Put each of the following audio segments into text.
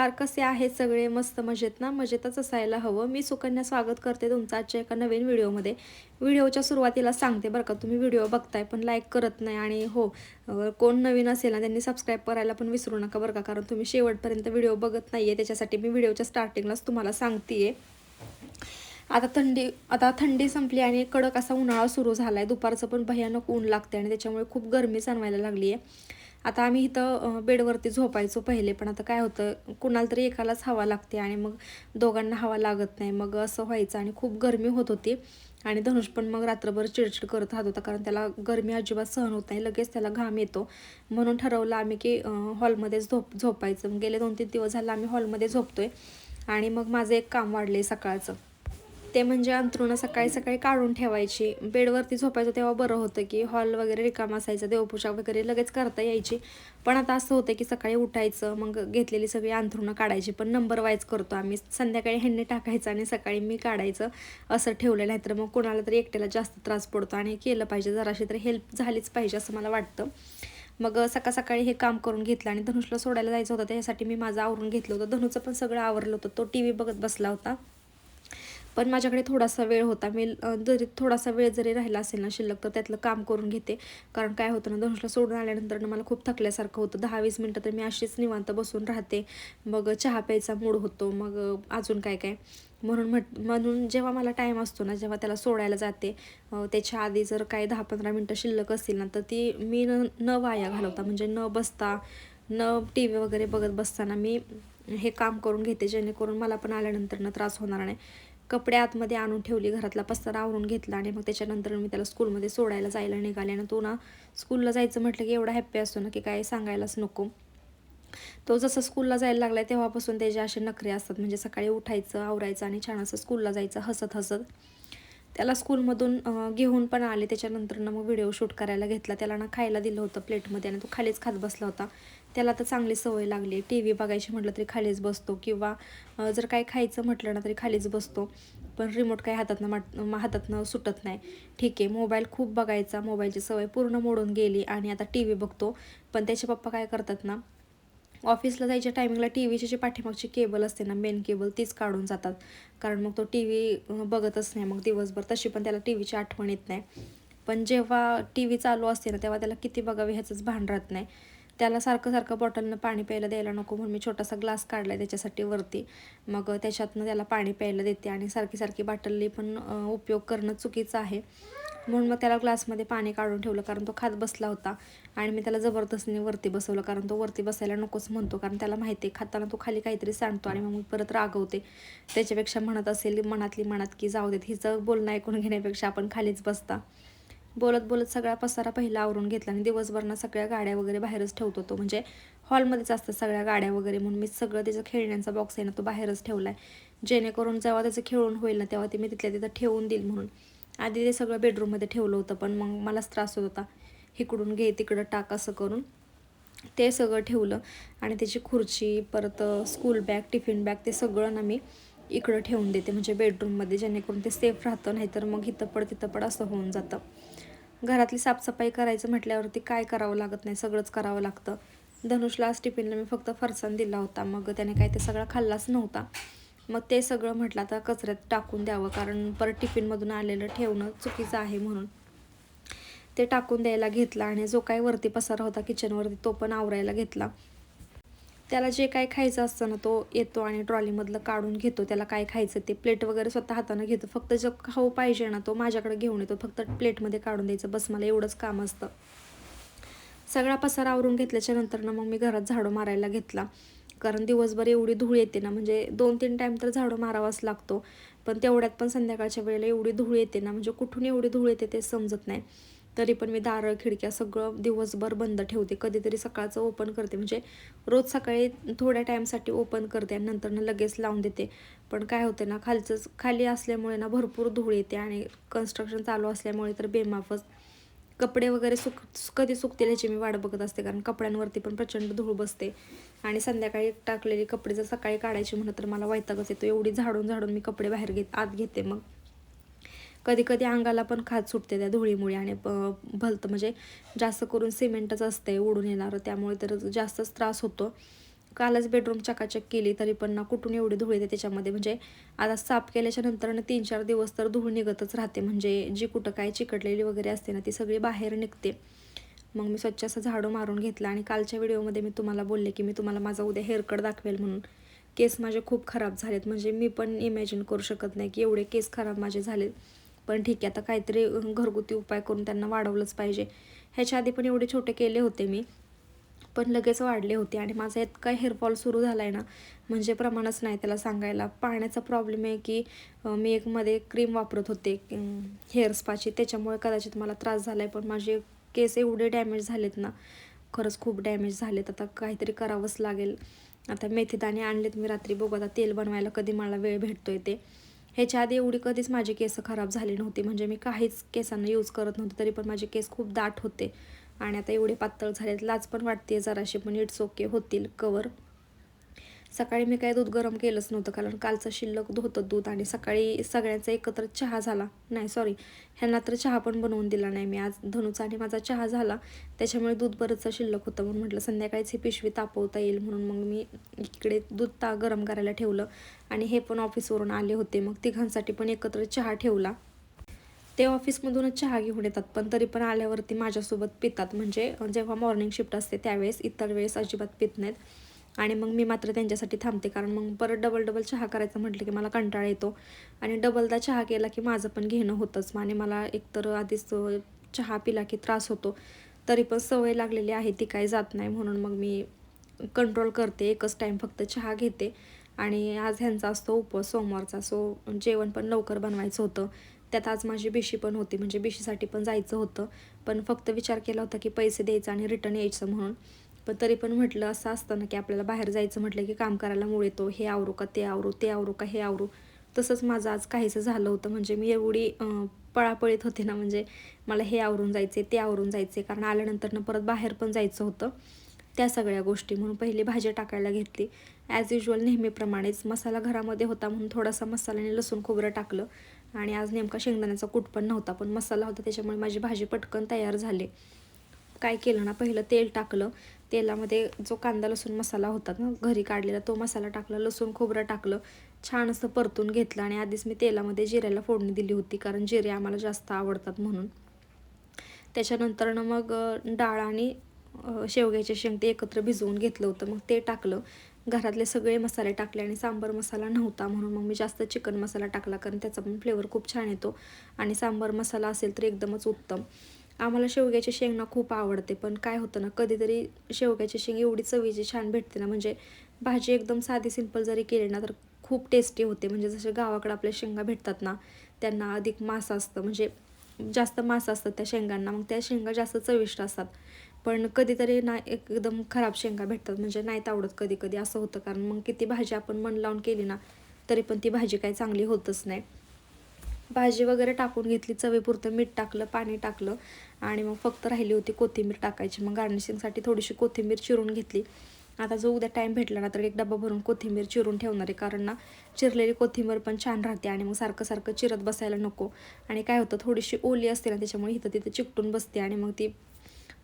नमस्कार कसे आहेत सगळे मस्त मजेत ना? मजेतच असायला हवं. मी सुकन्या स्वागत करते तुमचं आजच्या एका नवीन व्हिडिओमध्ये. व्हिडिओच्या सुरुवातीला सांगते बरं का तुम्ही व्हिडिओ बघताय पण लाईक करत नाही आणि हो कोण नवीन असेल ना त्यांनी सबस्क्राईब करायला पण विसरू नका बरं का कारण तुम्ही शेवटपर्यंत व्हिडिओ बघत नाही आहे त्याच्यासाठी मी व्हिडिओच्या स्टार्टिंगलाच तुम्हाला सांगते आता थंडी आता थंडी संपली आणि कडक असा उन्हाळा सुरू झाला आहे दुपारचं पण भयानक ऊन लागते आणि त्याच्यामुळे खूप गरमी जाणवायला लागली आहे आता आम्ही इथं बेडवरती झोपायचो पहिले पण आता काय होतं कुणाला तरी एकालाच हवा लागते आणि मग दोघांना हवा लागत नाही. मग असं व्हायचं आणि खूप गरमी होत होती. आणि धनुष पण मग रात्रभर चिडचिड करत राहत होता कारण त्याला गरमी अजिबात सहन होत नाही. लगेच त्याला घाम येतो. म्हणून ठरवलं आम्ही की हॉलमध्येच झोप झोपायचं. गेले दोन तीन दिवस झालं आम्ही हॉलमध्ये झोपतोय. आणि मग माझं एक काम वाढले सकाळचं. ते म्हणजे अंथरुणं सकाळी सकाळी काढून ठेवायची. बेडवरती झोपायचं तेव्हा बरं होतं की हॉल वगैरे रिकाम असायचं देवपूजा वगैरे लगेच करता यायची. पण आता असं होतं की सकाळी उठायचं मग घेतलेली सगळी अंथरुणं काढायची. पण नंबर वाईज करतो आम्ही. संध्याकाळी ह्यांनी टाकायचं आणि सकाळी मी काढायचं असं ठेवलं नाही तर मग कोणाला तरी एकट्याला जास्त त्रास पडतो आणि केलं पाहिजे. जराशी तरी हेल्प झालीच पाहिजे असं मला वाटतं. मग सकाळ सकाळी हे काम करून घेतलं आणि धनुषला सोडायला जायचं होतं. त्याच्यासाठी मी माझं आवरून घेतलं होतं. धनुचं पण सगळं आवरलं होतं. तो टी व्ही बघत बसला होता. पण माझ्याकडे थोडासा वेळ होता. मी जरी थोडासा वेळ जरी राहिला असेल ना शिल्लक तर त्यातलं काम करून घेते. कारण काय होतं ना धनुषला सोडून आल्यानंतर मला खूप थकल्यासारखं होतं. दहा वीस मिनटं तर मी अशीच निवांत बसून राहते. मग चहा प्यायचा मूड होतो. मग अजून काय काय? म्हणून म्हट म्हणून जेव्हा मला टाईम असतो ना जेव्हा त्याला सोडायला जाते त्याच्या आधी जर काही दहा पंधरा मिनटं शिल्लक असतील ना तर ती मी न न वाया घालवता म्हणजे न बसता न टी व्ही वगैरे बघत बसताना मी हे काम करून घेते जेणेकरून मला पण आल्यानंतर ना त्रास होणार नाही. कपडे आतमध्ये आणून ठेवली घरातला पसारा आवरून घेतला आणि मग त्याच्यानंतर मी त्याला स्कूलमध्ये सोडायला जायला निघाले आणि तो ना स्कूलला जायचं म्हटलं की एवढा हॅप्पी असतो ना की काय सांगायलाच नको. तो जसं स्कूलला जायला लागलाय तेव्हापासून त्याचे असे नखरे असतात. म्हणजे सकाळी उठायचं आवरायचं आणि छान असं स्कूलला जायचं हसत हसत त्याला स्कूलमधून घेऊन पण आले. त्याच्यानंतर ना मग व्हिडिओ शूट करायला घेतला. त्याला ना खायला दिलं होतं प्लेटमध्ये आणि तो खालीच खात बसला होता. त्याला तर चांगली सवय लागली. टी व्ही बघायची म्हटलं तरी खालीच बसतो किंवा जर काय खायचं म्हटलं ना तरी खालीच बसतो. पण रिमोट काही हातातनं माट हातातनं सुटत नाही. ठीक आहे मोबाईल खूप बघायचा. मोबाईलची सवय पूर्ण मोडून गेली आणि आता टी व्ही बघतो. पण त्याचे पप्पा काय करतात ना ऑफिसला जायच्या टायमिंगला टी व्हीची जी पाठीमागची केबल असते ना मेन केबल तीच काढून जातात. कारण मग तो टी व्ही बघतच नाही. मग दिवसभर तशी पण त्याला टी व्हीची आठवण येत नाही. पण जेव्हा टी व्ही चालू असते ना तेव्हा त्याला किती बघावे ह्याचंच भान राहत नाही. त्याला सारखं सारखं बॉटलनं पाणी प्यायला द्यायला नको म्हणून मी छोटासा ग्लास काढला आहे त्याच्यासाठी वरती. मग त्याच्यातनं त्याला पाणी प्यायला देते आणि सारखी सारखी बाटली पण उपयोग करणं चुकीचं आहे. म्हणून मग त्याला ग्लासमध्ये पाणी काढून ठेवलं कारण तो खात बसला होता. आणि मी त्याला जबरदस्तीने वरती बसवलं कारण तो वरती बसायला नकोच म्हणतो कारण त्याला माहिती आहे खाताना तो खाली काहीतरी सांडतो आणि मग मी परत रागवते. त्याच्यापेक्षा म्हणत असेल मनातली मनात की जाऊ देत हिचं बोलणं ऐकून घेण्यापेक्षा आपण खालीच बसता. बोलत बोलत सगळा पसारा पहिला आवरून घेतला आणि दिवसभरनं सगळ्या गाड्या वगैरे बाहेरच ठेवतो तो. म्हणजे हॉलमध्येच असतात सगळ्या गाड्या वगैरे म्हणून मी सगळं त्याचं खेळण्यांचा बॉक्स आहे ना तो बाहेरच ठेवला आहे जेणेकरून जेव्हा त्याचं खेळून होईल ना तेव्हा ते मी तिथल्या तिथं ठेवून देईल म्हणून. आधी ते सगळं बेडरूममध्ये ठेवलं होतं पण मग मलाच त्रास होत होता. इकडून घे तिकडं टाक असं करून ते सगळं ठेवलं. आणि त्याची खुर्ची परत स्कूल बॅग टिफिन बॅग ते सगळं ना मी इकडं ठेवून देते. म्हणजे बेडरूममध्ये जेणेकरून ते सेफ राहतं नाहीतर मग इथं पड तिथं पड असं होऊन जातं. घरातली साफसफाई करायचं म्हटल्यावरती काय करावं लागत नाही सगळंच करावं लागतं. धनुषला आज टिफिनला मी फक्त फरसाण दिला होता. मग त्याने काय ते सगळं खाल्लाच नव्हता. मग ते सगळं म्हटलं आता कचऱ्यात टाकून द्यावं कारण परत टिफिनमधून आलेलं ठेवणं चुकीचं आहे म्हणून. ते टाकून द्यायला घेतला आणि जो काही वरती पसारा होता किचनवरती तो पण आवरायला घेतला. त्याला जे काय खायचं असतं ना तो येतो आणि ट्रॉलीमधलं काढून घेतो. त्याला काय खायचं ते प्लेट वगैरे स्वतः हाताने घेतो. फक्त जो खाऊ पाहिजे ना तो माझ्याकडे घेऊन येतो. फक्त प्लेटमध्ये काढून द्यायचं. बस मला एवढंच काम असतं. सगळा पसारा आवरून घेतल्याच्या नंतर ना मग मी घरात झाडू मारायला घेतला. कारण दिवसभर एवढी धूळ येते ना म्हणजे दोन तीन टाईम तर झाडू मारावाच लागतो. पण तेवढ्यात पण संध्याकाळच्या वेळेला एवढी धूळ येते ना म्हणजे कुठून एवढी धूळ येते ते समजत नाही. तरी पण मी दारं खिडक्या सगळं दिवसभर बंद ठेवते कधीतरी सकाळचं ओपन करते. म्हणजे रोज सकाळी थोड्या टाईमसाठी ओपन करते आणि नंतर ना लगेच लावून देते. पण काय होते ना खालचंच खाली असल्यामुळे ना भरपूर धूळ येते आणि कन्स्ट्रक्शन चालू असल्यामुळे तर बेमाफच. कपडे वगैरे सुक कधी सुकतील याची मी वाट बघत असते कारण कपड्यांवरती पण प्रचंड धूळ बसते. आणि संध्याकाळी टाकलेली कपडे जर सकाळी काढायची म्हणलं तर मला वैतागच येतो. एवढी झाडून झाडून मी कपडे बाहेर घेत आत घेते मग. कधी कधी अंगाला पण खाज सुटते त्या धुळीमुळे आणि भलतं म्हणजे जास्त करून सिमेंटच असते उडून येणारं त्यामुळे तर जास्तच त्रास होतो. कालच बेडरूम चकाचक केली तरी पण ना कुठून एवढी धूळ येते त्याच्यामध्ये? म्हणजे आता साफ केल्याच्यानंतर ना तीन चार दिवस तर धूळ निघतच राहते. म्हणजे जी कुठं काय चिकटलेली वगैरे असते ना ती सगळी बाहेर निघते. मग मी स्वच्छ असं झाडू मारून घेतलं आणि कालच्या व्हिडिओमध्ये मी तुम्हाला बोलले की मी तुम्हाला माझा उद्या हेअरकट दाखवेल म्हणून. केस माझे खूप खराब झालेत. म्हणजे मी पण इमॅजिन करू शकत नाही की एवढे केस खराब माझे झालेत. पण ठीक आहे आता काहीतरी घरगुती उपाय करून त्यांना वाढवलंच पाहिजे. ह्याच्या आधी पण एवढे छोटे केले होते मी. पण लगेच वाढले होते आणि माझा इतका हेअरफॉल सुरू झाला आहे ना म्हणजे प्रमाणच नाही त्याला सांगायला. पाण्याचा प्रॉब्लेम आहे की मी एक मध्ये क्रीम वापरत होते हेअर स्पाची त्याच्यामुळे कदाचित मला त्रास झाला आहे पण माझे केस एवढे डॅमेज झालेत ना खरंच खूप डॅमेज झालेत. आता काहीतरी करावंच लागेल. आता मेथीदाणे आणलेत मी रात्री बघू. आता तेल बनवायला कधी मला वेळ भेटतोय ते. ह्याच्या आधी एवढी कधीच माझे केस खराब झाले नव्हते. म्हणजे मी काहीच केसांना यूज करत नव्हते तरी पण माझे केस खूप दाट होते. आणि आता एवढे पातळ झालेत. लाज पण वाटते जराशी पण इट्स ओके होतील. कवर सकाळी मी काय दूध गरम केलंच नव्हतं कारण कालचं शिल्लक होतं दूध आणि सकाळी सगळ्यांचा एकत्र चहा झाला. नाही सॉरी ह्यांना तर चहा पण बनवून दिला नाही मी. आज धनुचा आणि माझा चहा झाला. त्याच्यामुळे दूध बरंचसं शिल्लक होतं म्हणून म्हटलं संध्याकाळीच ही पिशवी तापवता येईल म्हणून मग मी इकडे दूध ता गरम करायला ठेवलं. आणि हे पण ऑफिसवरून आले होते. मग तिघांसाठी पण एकत्र चहा ठेवला. ते ऑफिसमधूनच चहा घेऊन येतात पण तरी पण आल्यावरती माझ्यासोबत पितात. म्हणजे जेव्हा मॉर्निंग शिफ्ट असते त्यावेळेस इतर वेळेस अजिबात पित नाहीत. आणि मग मी मात्र त्यांच्यासाठी थांबते कारण मग परत डबल डबल चहा करायचं म्हटलं की मला कंटाळा येतो. आणि डबलदा चहा केला की माझं पण घेणं होतंच. आणि मला एकतर आधीच चहा पिला की त्रास होतो. तरी पण सवय लागलेली आहे ती काही जात नाही. म्हणून मग मी कंट्रोल करते एकच टाईम फक्त चहा घेते. आणि आज ह्यांचा असतो उपवास सोमवारचा. सो जेवण पण लवकर बनवायचं होतं. त्यात आज माझी बिशी पण होती म्हणजे बिशीसाठी पण जायचं होतं. पण फक्त विचार केला होता की पैसे द्यायचं आणि रिटर्न यायचं म्हणून. पण तरी पण म्हटलं असं असतं ना की आपल्याला बाहेर जायचं म्हटलं की काम करायला मुळे येतो हे आवरू का ते आवरू ते आवरू का हे आवरू. तसंच माझं आज काहीसं झालं होतं म्हणजे मी एवढी पळापळीत होते ना म्हणजे मला हे आवरून जायचे ते आवरून जायचे कारण आल्यानंतरनं परत बाहेर पण जायचं होतं. त्या सगळ्या गोष्टी म्हणून पहिली भाजी टाकायला घेतली. ॲज युजल नेहमीप्रमाणेच मसाला घरामध्ये होता म्हणून थोडासा मसाल्याने लसूण खोबरं टाकलं. आणि आज नेमका शेंगदाण्याचा कूट पण नव्हता पण मसाला होता त्याच्यामुळे माझी भाजी पटकन तयार झाली. काय केलं ना पहिलं तेल टाकलं. तेलामध्ये जो कांदा लसूण मसाला होता ना घरी काढलेला तो मसाला टाकला लसूण खोबरं टाकलं छान असं परतून घेतलं आणि आधीच मी तेलामध्ये जिऱ्याला फोडणी दिली होती कारण जिरे आम्हाला जास्त आवडतात म्हणून. त्याच्यानंतरनं मग डाळ आणि शेवग्याचे शेंग ते एकत्र भिजवून घेतलं होतं मग ते टाकलं. घरातले सगळे मसाले टाकले आणि सांबार मसाला नव्हता म्हणून मग मी जास्त चिकन मसाला टाकला कारण त्याचा पण फ्लेवर खूप छान येतो आणि सांबार मसाला असेल तर एकदमच उत्तम. आम्हाला शेवग्याची शेंग ना खूप आवडते पण काय होतं ना कधीतरी शेवग्याची शेंग एवढी चवीची छान भेटते ना म्हणजे भाजी एकदम साधी सिंपल जरी केली ना तर खूप टेस्टी होते. म्हणजे जसे गावाकडे आपल्या शेंगा भेटतात ना त्यांना अधिक मासा असतं. म्हणजे जास्त मासा असतात त्या शेंगांना मग त्या शेंगा जास्त चविष्ट असतात. पण कधीतरी ना एकदम खराब शेंगा भेटतात म्हणजे नाहीत आवडत कधी कधी असं होतं कारण मग किती भाजी आपण मन लावून केली ना तरी पण ती भाजी काही चांगली होतच नाही. भाजी वगैरे टाकून घेतली चवीपुरतं मीठ टाकलं पाणी टाकलं आणि मग फक्त राहिली होती कोथिंबीर टाकायची. मग गार्निशिंगसाठी थोडीशी कोथिंबीर चिरून घेतली. आता जो उद्या टाईम भेटला ना तर एक डबा भरून कोथिंबीर चिरून ठेवणार आहे. कारण ना चिरलेली कोथिंबीर पण छान राहते आणि मग सारखं सारखं चिरत बसायला नको. आणि काय होतं थोडीशी ओली असते ना त्याच्यामुळे इथं तिथं चिकटून बसते आणि मग ती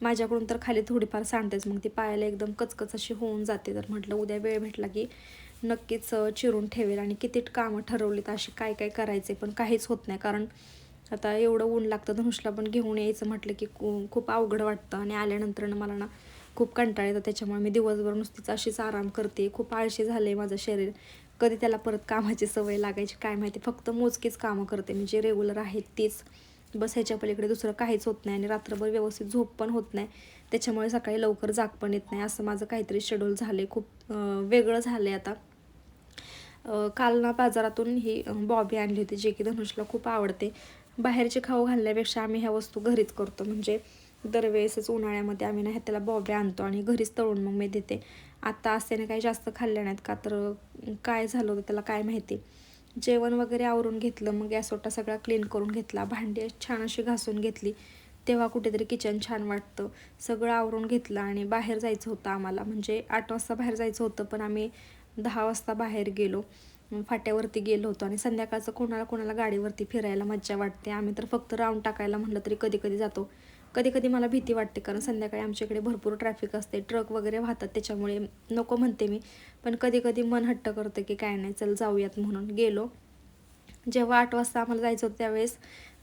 माझ्याकडून तर खाली थोडीफार सांडतेच. मग ती पायाला एकदम कचकच अशी होऊन जाते. तर म्हटलं उद्या वेळ भेटला की नक्कीच चिरून ठेवेल. आणि किती कामं ठरवलीत अशी काय काय करायचे पण काहीच होत नाही. कारण आता एवढं ऊन लागतं धनुषला पण घेऊन यायचं म्हटलं की खूप अवघड वाटतं. आणि आल्यानंतर मला ना खूप कंटाळ येतं. त्याच्यामुळे मी दिवसभर नुसतीच अशीच आराम करते. खूप आळशी झाले माझं शरीर. कधी त्याला परत कामाची सवय लागायची काय माहिती. फक्त मोजकीच कामं करते मी. जे रेग्युलर आहेत तीच. बस ह्याच्या पलीकडे दुसरं काहीच होत नाही आणि रात्रभर व्यवस्थित झोप पण होत नाही. त्याच्यामुळे सकाळी लवकर जाग पण येत नाही. असं माझं काहीतरी शेड्यूल झाले खूप वेगळं झालं आहे आता काल ना बाजारातून ही बॉबी आणली होती जे की धनुषला खूप आवडते. बाहेरचे खाऊ घालण्यापेक्षा आम्ही ह्या वस्तू घरीच करतो. म्हणजे दरवेळेसच उन्हाळ्यामध्ये आम्ही ना ह्या त्याला बॉबे आणतो आणि घरीच तळून मग मी देते. आता असल्याने काही जास्त खाल्ल्या नाहीत का? तर काय झालं होतं त्याला काय माहिती? जेवण वगैरे आवरून घेतलं मग गॅसोटा सगळा क्लीन करून घेतला भांडी छान अशी घासून घेतली. तेव्हा कुठेतरी किचन छान वाटतं. सगळं आवरून घेतलं आणि बाहेर जायचं होतं आम्हाला. म्हणजे आठ वाजता बाहेर जायचं होतं पण आम्ही दहा वाजता बाहेर गेलो. फाट्यावरती गेलो होतो आणि संध्याकाळचं कोणाला कोणाला गाडीवरती फिरायला मज्जा वाटते. आम्ही तर फक्त राऊंड टाकायला म्हटलं तरी कधी कधी जातो. कधी कधी मला भीती वाटते कारण संध्याकाळी आमच्या इकडे भरपूर ट्रॅफिक असते. ट्रक वगैरे वाहतात त्याच्यामुळे नको म्हणते मी. पण कधी कधी मन हट्ट करतं की काय नाही चल जाऊयात म्हणून गेलो. जेव्हा आठ वाजता आम्हाला जायचं होतं त्यावेळेस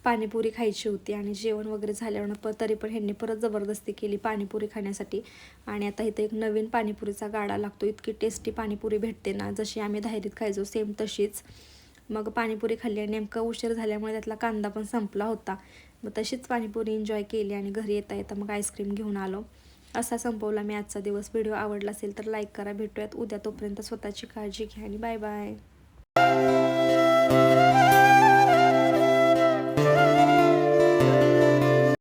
पाणीपुरी खायची होती आणि जेवण वगैरे झाल्यावर प तरी पण ह्यांनी परत जबरदस्ती केली पाणीपुरी खाण्यासाठी. आणि आता इथं एक नवीन पाणीपुरीचा गाडा लागतो. इतकी टेस्टी पाणीपुरी भेटते ना जशी आम्ही धायरीत खायचो सेम तशीच. मग पाणीपुरी खाल्ली आणि नेमकं उशीर झाल्यामुळे त्यातला कांदा पण संपला होता. मग तशीच पाणीपुरी एन्जॉय केली आणि घरी येता येता मग आईस्क्रीम घेऊन आलो. असा संपवला मी आजचा दिवस. व्हिडिओ आवडला असेल तर लाईक करा. भेटूयात उद्या तोपर्यंत स्वतःची काळजी घ्या आणि बाय बाय